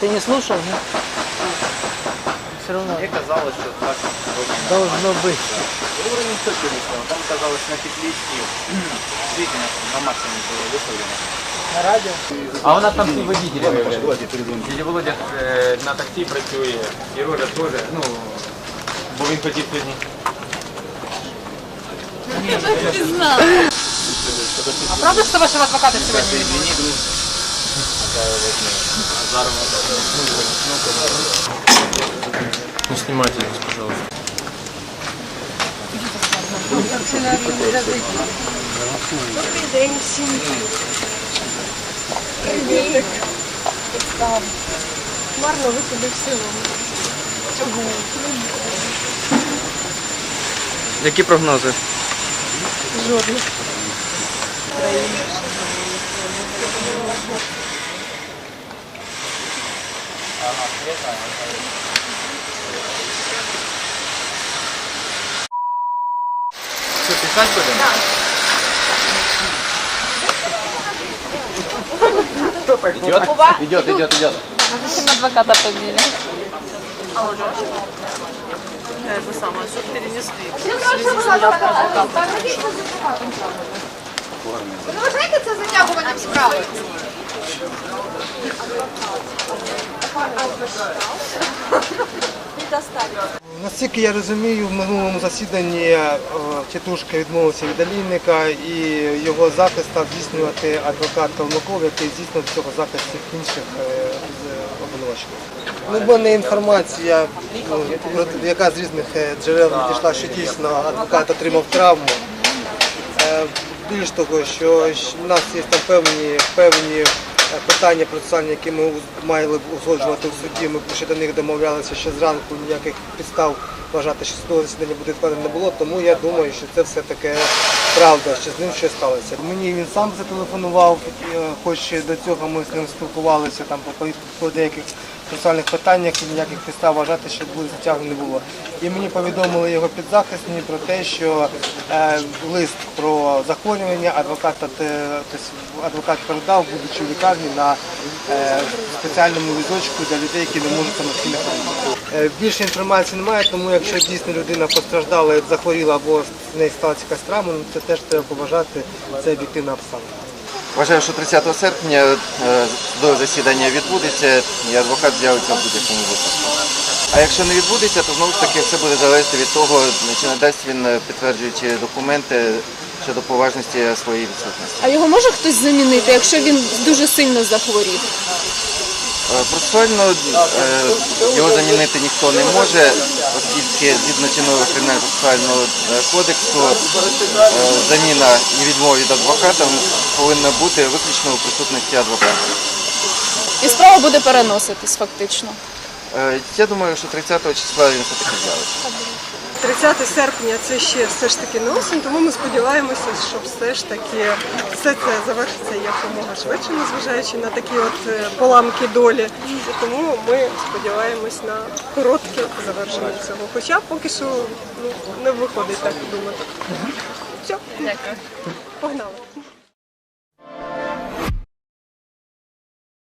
ты не слушал, нет? Все равно Мне казалось, что так вроде должно быть. Евро не все перестало. Там казалось на тепличке действительно на максимум было выставлено. На радио. А у нас там всі водителі виявляються. Дядя Володя е, на таксі працює, і Рожа теж, ну, бо він хотів сьогодні. А правда, что вашего адвоката сегодня не было? Не знімайте нас, пожалуйста. Добрий день всім. Привіт. Там. Марно виходив село. Які прогнози? Жодних. Що, писати будемо? Идет? Идет, идет, идет. Зачем адвоката побили? это самое, суд перенесли. Ви вважаєте це затягуванням справи? Наскільки я розумію, в минулому засіданні е, тітушка відмовився від олійника і його захист став здійснювати адвокат Калмаков, який здійснював цього захист інших е. Ну, в мене інформація, ну, яка з різних е, джерел надійшла, що дійсно адвокат отримав травму. Більш того, що в нас є там певні, певні е, питання процесуальні, які ми мали б узгоджувати в суді. Ми ще до них домовлялися ще зранку, ніяких підстав вважати, що судове засідання буде відкладено не було, тому я думаю, що це все таке правда, що з ним щось сталося. Мені він сам зателефонував, е, хоч до цього ми з ним спілкувалися там по, по деяких процесуальних питаннях і ніяких підстав вважати, що буде затягнено не було. І мені повідомили його підзахисні про те, що е, лист про захворювання адвокат, адвокат передав, будучи в лікарні на е, спеціальному візочку для людей, які не можуть самостійно ходити. Е, більше інформації немає, тому якщо дійсно людина постраждала, захворіла або з неї сталася якась травма, ну, це теж треба поважати, це об'єктивна обставина. Вважаю, що 30 серпня е, судове засідання відбудеться і адвокат з'явиться в будь-якому випадку. А якщо не відбудеться, то знову ж таки все буде залежати від того, чи надасть він е, підтверджуючі документи щодо поважності своєї відсутності. А його може хтось замінити, якщо він дуже сильно захворів? Процесуально замінити ніхто не може, оскільки згідно чинного кримінального процесуального е, кодексу е, заміна і відмова від адвоката повинна бути виключно у присутності адвоката. І справа буде переноситись фактично. Е, Я думаю, що 30 числа він все-таки з'явиться. 30 серпня це ще все ж таки не осінь, тому ми сподіваємося, що все ж таки все це завершиться якомога швидше, незважаючи на такі от е, поламки долі. І тому ми сподіваємось на коротке завершення цього. Хоча поки що ну, не виходить так думати. Все, погнали.